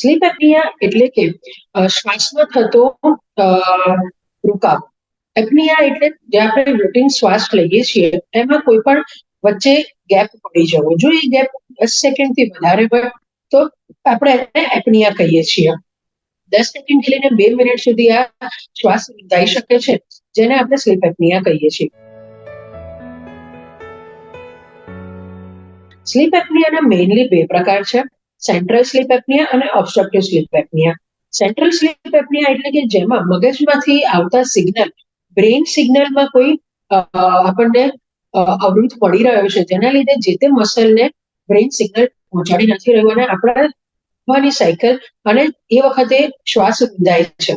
Slip apnoea એટલે કે શ્વાસમાં થતો રૂકાવ. એપનિયા એટલે જે આપણે રૂટીન શ્વાસ લઈએ છીએ, એમાં કોઈ પણ વચ્ચે ગેપ પડી જવો. જો એ ગેપ દસ સેકન્ડથી વધારે હોય, તો આપણે એને એપનિયા કહીએ છીએ. દસ સેકન્ડ લઈને બે મિનિટ સુધી આ શ્વાસ રૂંધાઈ શકે છે, જેને આપણે સ્લીપ એપનિયા કહીએ છીએ. સ્લીપ એપનિયાના મેઇનલી બે પ્રકાર છે. સેન્ટ્રલ સ્લીપ એપનિયા અને obstructive sleep apnoea central sleep apnoea એટલે કે જેમાં મગજમાંથી આવતા સિગ્નલ બ્રેઇન સિગ્નલમાં કોઈ આપણને અવરોધ પડી રહ્યો છે, જેના લીધે જે તે મસલને બ્રેઇન સિગ્નલ પહોંચાડી નથી રહ્યું અને આપણા સાયકલ અને એ વખતે શ્વાસ રૂંધાય છે.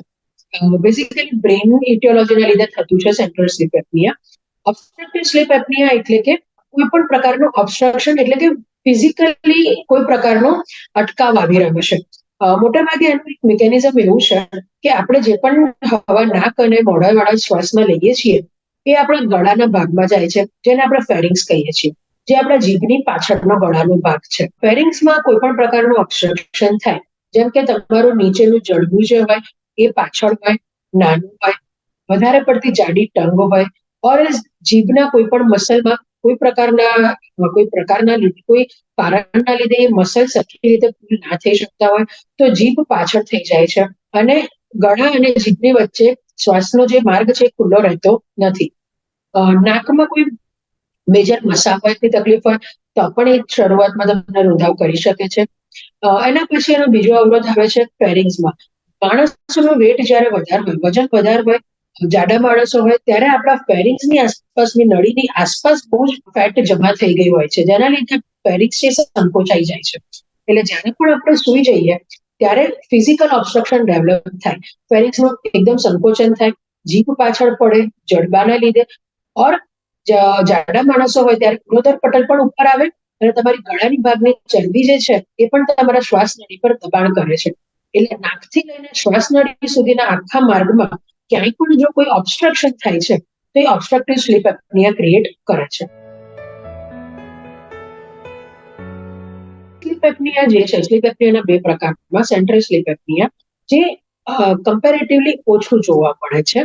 બેઝિકલી બ્રેઇન ઇટિયોલોજીના લીધે થતું છે central sleep apnoea obstructive sleep apnoea એટલે કે કોઈ પણ પ્રકારનું ઓબ્સ્ટ્રક્શન એટલે કે ફિઝિકલી કોઈ પ્રકારનો અટકાવ આવી રહ્યો છે. મોટાભાગે એનું એક મિકેનિઝમ એવું છે કે આપણે જે પણ હવા નાક અને મોઢાવાળા શ્વાસમાં લઈએ છીએ, એ આપણા ગળાના ભાગમાં જાય છે, જેને આપણે ફેરિંગ્સ કહીએ છીએ, જે આપણા જીભની પાછળનો ગળાનો ભાગ છે. ફેરિંગ્સમાં કોઈ પણ પ્રકારનું ઓબ્સ્ટ્રક્શન થાય, જેમ કે તમારું નીચેનું જડબું જે હોય, એ પાછળ હોય, નાનું હોય, વધારે પડતી જાડી ટંગ હોય ઓર જીભના કોઈ પણ મસલમાં કોઈ પ્રકારના કોઈ પ્રકારના લીધે, કોઈ કારણના લીધે એ મસલ સરખી રીતે ફૂલ ના થઈ શકતા હોય, તો જીભ પાછળ થઈ જાય છે. અને ગળા અને જીભની વચ્ચે શ્વાસનો જે માર્ગ છે ખુલ્લો રહેતો નથી. નાકમાં કોઈ મેજર મસા તકલીફ હોય, તો પણ એ શરૂઆતમાં તમને રોંધાવ કરી શકે છે. એના પછી એનો બીજો અવરોધ આવે છે ફેરિંગ્સમાં માણસોનો વેટ જ્યારે વધારે હોય, વજન વધારે હોય જાડા માણસો હોય ત્યારે આપણા ફેરિંગ્સની આસપાસની નળીની આસપાસ બહુ જ ફેટ જમા થઈ ગઈ હોય છે. જેના લીધે ફેરિંગ્સ જે સંકોચાઈ જાય છે. એટલે જ્યારે પણ આપણે સુઈ જઈએ, ત્યારે ફિઝિકલ ઓબ્સ્ટ્રક્શન ડેવલપ થાય. ફેરિંગ્સનું એકદમ સંકોચન થાય, જીભ પાછળ પડે, જડબાના લીધે. ઓર જાડા માણસો હોય ત્યારે ગુણોદર પટલ પણ ઉપર આવે અને તમારી ગળાની ભાગની ચરબી જે છે, એ પણ તમારા શ્વાસ નળી પર દબાણ કરે છે. એટલે નાકથી લઈને શ્વાસ નળી સુધીના આખા માર્ગમાં ક્યાંય પણ જો કોઈ ઓબ્સ્ટ્રક્શન થાય છે, તો એ ઓબ્સ્ટ્રક્ટિવ સ્લીપ એપનિયા ક્રિએટ કરે છે. સ્લીપ એપનિયા જે છે સ્લીપ એપનિયાના બે પ્રકારમાં સેન્ટ્રલ સ્લીપ એપનિયા જે કમ્પેરેટિવલી ઓછું જોવા મળે છે.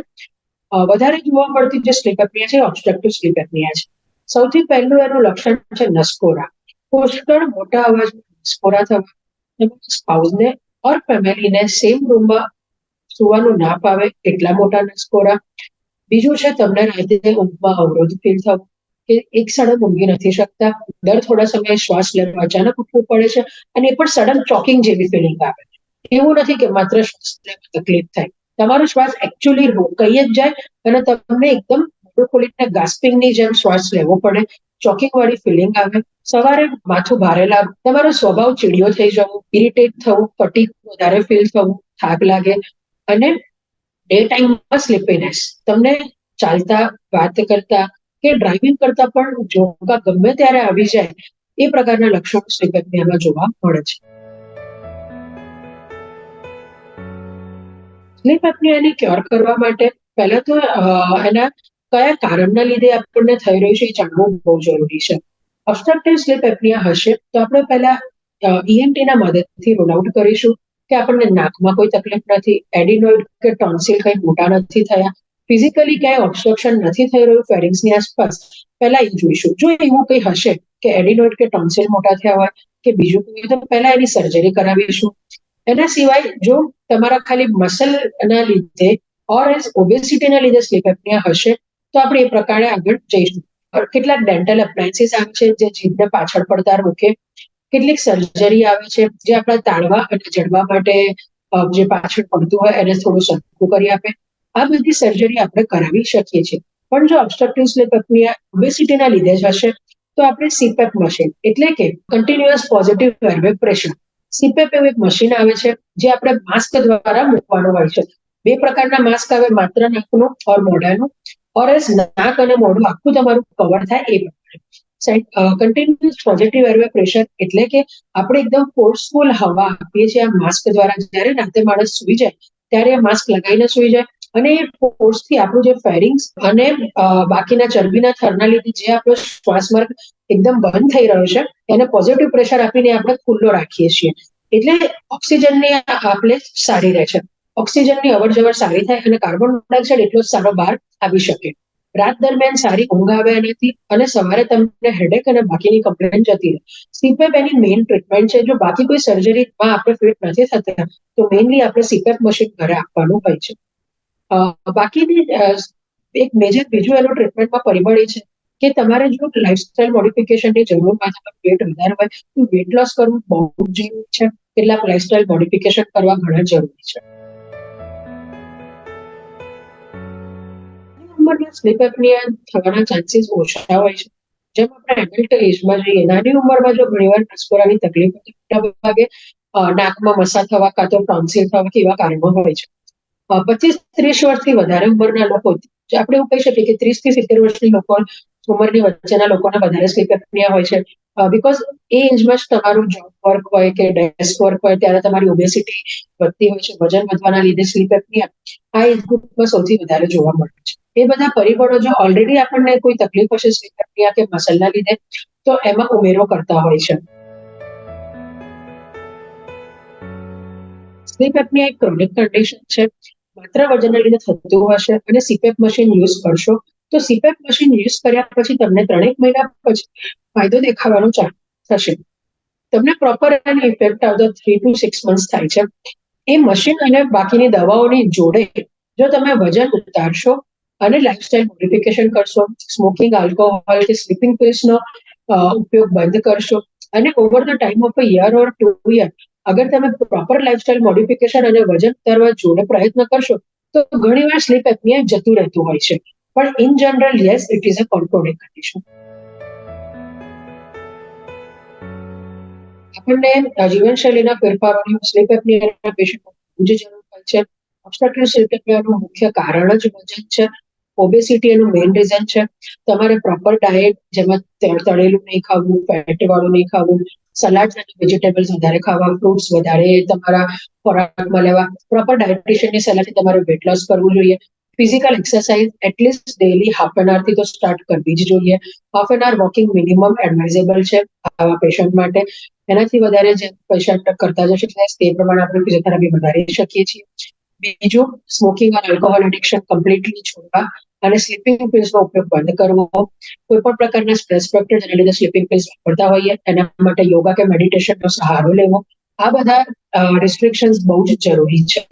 વધારે જોવા મળતી જે સ્લીપ એપનિયા છે ઓબ્સ્ટ્રક્ટિવ સ્લીપ એપનિયા છે. સૌથી પહેલું એનું લક્ષણ છે નસકોરા. પુષ્કળ મોટા અવાજમાં નસકોરા થવા સ્પાઉસને ઓર ફેમિલીને સેમ રૂમમાં સુવાનું ના પાવે એટલા મોટા નસકોરા. બીજું છે, તમને રાતે ઊંઘમાં અવરોધ ફીલ થવું, કે એક સડન ઊંઘી નથી શકતા. દર થોડા સમયે શ્વાસ લેવા અચાનક ઉઠવું પડે છે અને એ પણ સડન ચોકિંગ જેવી ફિલિંગ આવે એવું નથી કે માત્ર શ્વાસ લેવા તકલીફ થાય. તમારો શ્વાસ એકચ્યુઅલી રોકાઈ જ જાય અને તમને એકદમ ખોલીને ગાસ્પિંગની જેમ શ્વાસ લેવો પડે. ચોકિંગ વાળી ફિલિંગ આવે. સવારે માથું ભારે લાગે તમારો સ્વભાવ ચીડિયો થઈ જવું ઇરિટેટ થવું ફટીક વધારે ફીલ થવું, થાક લાગે અને ડે ટાઈમમાં સ્લીપીનેસ તમને ચાલતા, વાત કરતા કે ડ્રાઇવિંગ કરતા પણ જોકા ગમે ત્યારે આવી જાય, એ પ્રકારના લક્ષણો સ્લીપ એપનિયામાં જોવા મળે છે. સ્લીપ એપનિયાને ક્યોર કરવા માટે પહેલા તો એના કયા કારણના લીધે આપણને થઈ રહ્યું છે એ જાણવું બહુ જરૂરી છે. ઓબસ્ટ્રક્ટિવ સ્લીપ એપનિયા હશે તો આપણે પહેલા ઈએનટીના ના મદદથી રોલ આઉટ કરીશું. કે આપણને નાકમાં કોઈ તકલીફ નથી, એડિનોઇડ કે ટોન્સિલ કંઈ મોટા નથી થયા, ફિઝિકલી ક્યાંય ઓબ્સ્ટ્રક્શન નથી થઈ રહ્યું ફેરિંગ્સની આસપાસ, પહેલા એ જોઈશું. જો એવું કંઈ હશે કે એડિનોઇડ કે ટોન્સિલ મોટા થયા હોય કે બીજું કોઈ તો પહેલા એની સર્જરી કરાવીશું. એના સિવાય જો તમારા ખાલી મસલના લીધે ઓર એઝ ઓબેસિટીના લીધે સ્લીપ એપનિયા હશે, તો આપણે એ પ્રકારે આગળ જઈશું. કેટલાક ડેન્ટલ એપ્લાયન્સીસ આવે છે જે જીભને પાછળ પડતા રોકે કેટલીક સર્જરી આવે છે જે આપણા તાળવા અને જડવા માટે જે પાછળ પડતું હોય એને થોડું સરખું કરી આપે. આ બધી સર્જરી આપણે કરાવી શકીએ છીએ. પણ જો ઓબસ્ટ્રક્ટિવ સ્લીપ એપનિયા ઓબેસિટીના લીધે જ હશે, તો આપણે સીપેપ મશીન એટલે કે continuous positive airway pressure CPAP એવું એક મશીન આવે છે જે આપણે માસ્ક દ્વારા મૂકવાનું હોય છે. બે પ્રકારના માસ્ક આવે, માત્ર નાકનું ઓર મોઢાનું. ઓર એસ નાક અને મોઢું આખું તમારું કવર થાય એ પ્રમાણે. કન્ટિન્યુઅસ પોઝિટિવ એરવે પ્રેશર એટલે કે આપણે એકદમ ફોર્સફુલ હવા આપીએ છીએ આ માસ્ક દ્વારા. જ્યારે રાતે માણસ સુઈ જાય, ત્યારે આ માસ્ક લગાવીને સુઈ જાય. અને એ ફોર્સથી આપણું જે ફેરિંગ્સ અને બાકીના ચરબીના થરના લીધે જે આપણો શ્વાસ માર્ગ એકદમ બંધ થઈ રહ્યો છે, એને પોઝિટિવ પ્રેશર આપીને આપણે ખુલ્લો રાખીએ છીએ. એટલે ઓક્સિજનની આપલે સારી રહે છે. ઓક્સિજનની અવર જવર સારી થાય અને કાર્બન ડાયોક્સાઇડ એટલો સારો બહાર આવી શકે. રાત દરમિયાન સારી ઊંઘ આવ્યા નથી અને સવારે તમને હેડેક અને બાકીની કમ્પ્લેન જતી રહે. સીપેપ એની મેઇન ટ્રીટમેન્ટ છે. જો બાકી કોઈ સર્જરીમાં આપણે ફિટ નથી થતા, તો મેઇનલી આપણે સીપેપ મશીન ઘરે આપવાનું હોય છે. બાકીની એક મેજર બીજું એનું ટ્રીટમેન્ટમાં પરિબળ એ છે કે તમારે જો લાઇફસ્ટાઇલ મોડિફિકેશનની જરૂર હોય તમારું વેટ વધારે હોય, તો વેટ લોસ કરવું બહુ જરૂરી છે. કેટલાક લાઇફસ્ટાઇલ મોડિફિકેશન કરવા ઘણા જરૂરી છે. ઉંમરમાં સ્લીપ એપનિયા થવાના ચાન્સીસ ઓછા હોય છે. જેમ આપણે એડલ્ટ એજમાં જઈએ, નાની ઉંમરમાં જો ઘણીવાર નસકોરાની તકલીફ ભાગે નાકમાં મસા થવા કાં તો ટોન્સિલ થવા કે એવા કારણો હોય છે. પચીસ ત્રીસ વર્ષથી વધારે ઉંમરના લોકો આપણે એવું કહી શકીએ કે ત્રીસથી સિત્તેર વર્ષની લોકો ઉંમરની વચ્ચેના લોકોને વધારે સ્લીપ એપનિયા હોય છે. બીકોઝ એ એજમાં જ તમારું જોબ વર્ક હોય કે ડેસ્ક વર્ક હોય, ત્યારે તમારી ઓબેસિટી વધતી હોય છે, વજન વધવાના લીધે સ્લીપ એપનિયા આ એજ ગ્રુપમાં સૌથી વધારે જોવા મળે છે. એ બધા પરિબળો જો ઓલરેડી આપણને કોઈ તકલીફ હશે સ્લીપ એપનિયા કે મસલના લીધે, તો એમાં ઉમેરો કરતા હોય છે. સ્લીપ એપનિયા એક ક્રોનિક કન્ડિશન છે. માત્ર વજનના લીધે થતું હશે અને સીપેપ મશીન યુઝ કરશો તો સીપેપ મશીન યુઝ કર્યા પછી તમને ત્રણેક મહિના પછી ફાયદો દેખાવાનો થશે. તમને પ્રોપર એની ઇફેક્ટ આવતા થ્રી ટુ સિક્સ મંથ થાય છે. એ મશીન અને બાકીની દવાઓની જોડે જો તમે વજન ઉતારશો અને લાઇફસ્ટાઇલ મોડિફિકેશન કરશો સ્મોકિંગ આલ્કોહોલ કે સ્લીપિંગ પિલ્સનો ઉપયોગ બંધ કરશો અને over the time of year or two year અગર તમે પ્રોપર લાઇફસ્ટાઇલ મોડિફિકેશન અને વજન ઉતારવા જોડે પ્રયત્ન કરશો તો ઘણી વાર સ્લીપ એપનિયા જતું રહેતું હોય છે. પણ in general yes it is a controlling condition આપણને જીવનશૈલીના ફેરફારોની સ્લીપ એપનિયાના પેશન્ટો જ જરૂર હોય છે. ઓબસ્ટ્રક્ટિવ સ્લીપ એપનિયાનું મુખ્ય કારણ જ વજન છે. ઓબેસિટી એનું મેઇન રીઝન છે. તમારે પ્રોપર ડાયટ જેમાં તળેલું નહીં ખાવું ફેટ વાળું નહીં ખાવું, સલાડ અને વેજીટેબલ્સ વધારે ખાવા ફ્રૂટ્સ વધારે તમારા ખોરાકમાં લેવા. પ્રોપર ડાયટિશિયનની સલાહથી તમારે વેટ લોસ કરવું જોઈએ. Physical exercise at least daily half an આવરથી તો સ્ટાર્ટ કરવી જ જોઈએ. Half an hour walking minimum advisable છે આવા પેશન્ટ માટે. એનાથી વધારે જે પેશન્ટ કરતા જશે તે પ્રમાણે આપણે ફિઝિયોથેરાપી વધારી શકીએ છીએ. બીજું સ્મોકિંગ અને આલ્કોહોલ એડિક્શન કમ્પ્લીટલી છોડવા અને સ્લીપિંગ પિલ્સનો ઉપયોગ બંધ કરવો. કોઈ પણ પ્રકારના સ્ટ્રેસ ફેક્ટર જેના લીધે સ્લીપિંગ પિલ્સ વાપરતા હોઈએ, એના માટે યોગા કે મેડિટેશનનો સહારો લેવો. આ બધા રિસ્ટ્રિક્શન્સ બહુ જ જરૂરી છે.